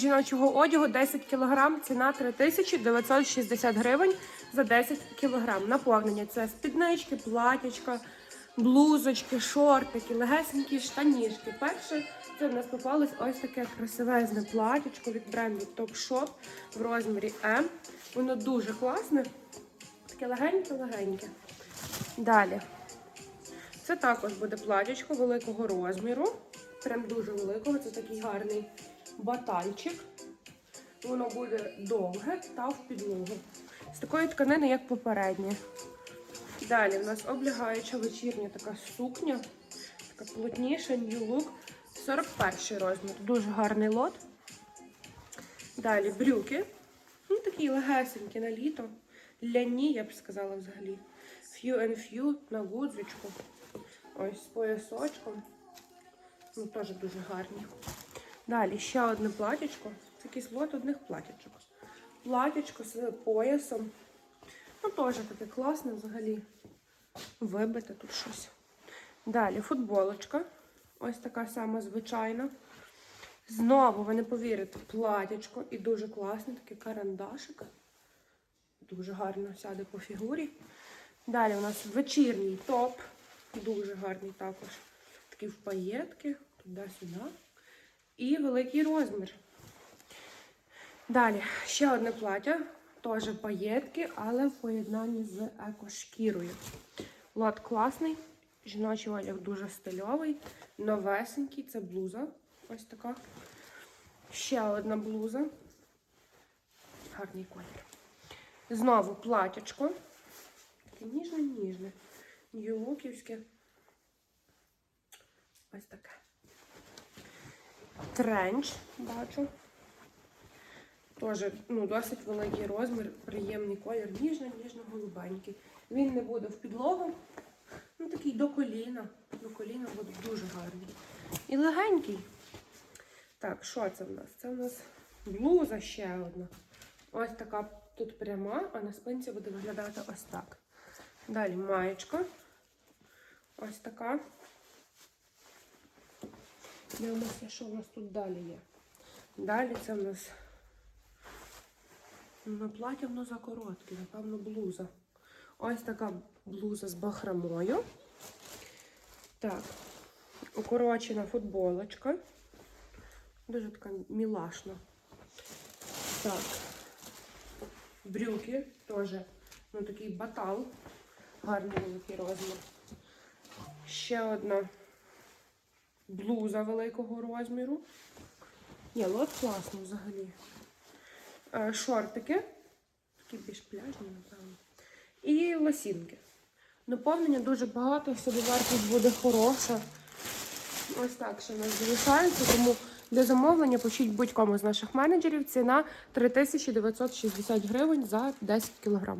Жіночого одягу 10 кг, ціна 3960 гривень за 10 кг. Наповнення це спіднички, платячка, блузочки, шортики, легесенькі штанішки. Перше це в нас попалось ось таке красивезне платячко від бренду Topshop в розмірі М. Воно дуже класне, таке легеньке-легеньке. Далі. Це також буде платячко великого розміру. Прям дуже великого. Це такий гарний батальчик. Воно буде довге та в підлогу. З такої тканини, як попереднє. Далі в нас облягаюча вечірня така сукня. Така плотніша, New Look. 41 розмір. Дуже гарний лот. Далі брюки. Ну, такі легесенькі на літо. Ляні, я б сказала взагалі. Few and few на гудзичку. Ось з поясочком. Ну, теж дуже гарні. Далі ще одне платячко. Це якийсь лот одних платячок. Платячко з поясом. Ну, теж таке класне взагалі. Вибите тут щось. Далі футболочка. Ось така сама звичайна. Знову, ви не повірите, платячко і дуже класне, таке карандашик. Дуже гарно сяде по фігурі. Далі у нас вечірній топ. Дуже гарний також. Такі в паєтки, туди-сюди. І великий розмір. Далі ще одне плаття, теж паєтки, але в поєднанні з екошкірою. Лот класний, жіночий одяг дуже стильовий, новесенький. Це блуза. Ось така. Ще одна блуза. Гарний колір. Знову платячко. Таке ніжне-ніжне. Нью-луківське. Ось таке. Тренч, бачу. Теж ну, досить великий розмір, приємний колір, ніжно-ніжно-голубенький. Він не буде в підлогу. Ну, такий до коліна. До коліна буде дуже гарний. І легенький. Так, що це в нас? Це в нас блуза ще одна. Ось така тут пряма, а на спинці буде виглядати ось так. Далі маєчка. Ось така. Дивимося, що у нас тут далі є. Далі це в нас на плаття воно закоротке, напевно, блуза. Ось така блуза з бахромою. Так, укорочена футболочка. Дуже така мілашна. Так. Брюки теж. Ну, такий батал. Гарний великий розмір. Ще одна блуза великого розміру. Ні, лот класний взагалі. Е, Шортики. Такі більш пляжні, напевно. І лосінки. Наповнення дуже багато, собівартість буде хороша. Ось так ще в нас залишається, тому для замовлення пишіть будь-кому з наших менеджерів. Ціна 3960 гривень за 10 кг.